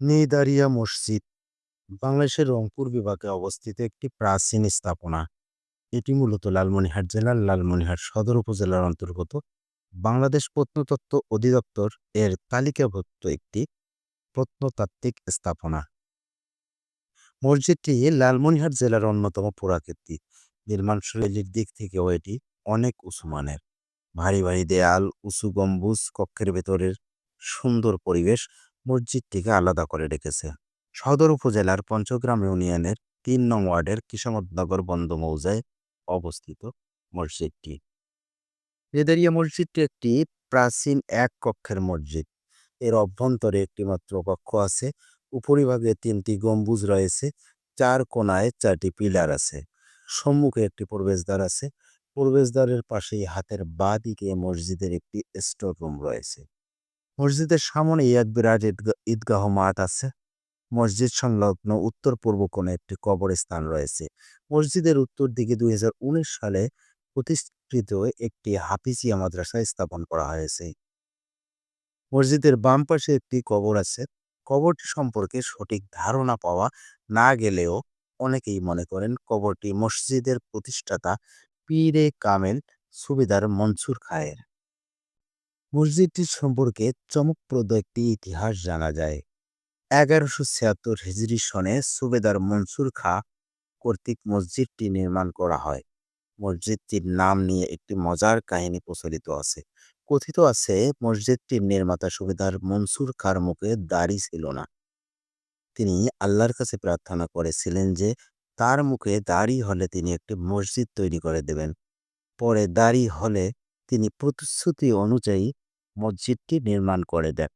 নেদারিয়া মসজিদ বাংলাদেশের রংপুর বিভাগে অবস্থিত একটি প্রাচীন স্থাপনা। এটি মূলত লালমনিরহাট জেলার লালমনিরহাট সদর উপজেলার অন্তর্গত। বাংলাদেশ প্রত্নতত্ত্ব অধিদপ্তর এর তালিকাভুক্ত একটি প্রত্নতাত্ত্বিক স্থাপনা। মসজিদটি লালমনিরহাট জেলার অন্যতম পুরাকীর্তি। নির্মাণ শৈলীর দিক থেকেও এটি অনেক উঁচু মানের। ভারী ভারী দেয়াল, উঁচু গম্বুজ, কক্ষের ভেতরের সুন্দর পরিবেশ মসজিদটিকে আলাদা করে রেখেছে। সদর উপজেলার পঞ্চগ্রাম ইউনিয়নের তিন নং ওয়ার্ডের কিসমতনগর বন্ধ মৌজায় অবস্থিত মসজিদটি। রেদারিয়া মসজিদটি একটি প্রাচীন এক কক্ষের মসজিদ। এর অভ্যন্তরে একটি মাত্র কক্ষ আছে। উপরিভাগে তিনটি গম্বুজ রয়েছে। চার কোনায় চারটি পিলার আছে। সম্মুখে একটি প্রবেশদ্বার আছে। প্রবেশদ্বারের পাশেই হাতের বাঁ দিকে মসজিদের একটি স্টোর রুম রয়েছে। মসজিদের সামনে এক বিরাট ঈদগা- ঈদগাহ মাঠ আছে। মসজিদ সংলগ্ন উত্তর পূর্ব কোণে একটি কবরস্থান রয়েছে। মসজিদের উত্তর দিকে দুই হাজার উনিশ সালে প্রতিষ্ঠিত একটি হাফিজিয়া মাদ্রাসা স্থাপন করা হয়েছে। মসজিদের বাম পাশে একটি কবর আছে। কবরটি সম্পর্কে সঠিক ধারণা পাওয়া না গেলেও অনেকেই মনে করেন কবরটি মসজিদের প্রতিষ্ঠাতা পীরে কামেল সুবেদার মনসুর খায়ের। মসজিদটি সম্পর্কে চমকপ্রদ একটি ইতিহাস জানা যায়। এগারোশো ছিয়াত্তর হিজরি সনে সুবেদার মনসুর খা কর্তৃক মসজিদটি নির্মাণ করা হয়। মসজিদটির নাম নিয়ে একটি মজার কাহিনী প্রচলিত আছে। কথিত আছে, মসজিদটির নির্মাতা সুবেদার মনসুর খার মুখে দাড়ি ছিল না। তিনি আল্লাহর কাছে প্রার্থনা করেছিলেন যে, তার মুখে দাড়ি হলে তিনি একটি মসজিদ তৈরি করে দেবেন। পরে দাড়ি হলে তিনি প্রতিশ্রুতি অনুযায়ী মসজিদটি নির্মাণ করে দেন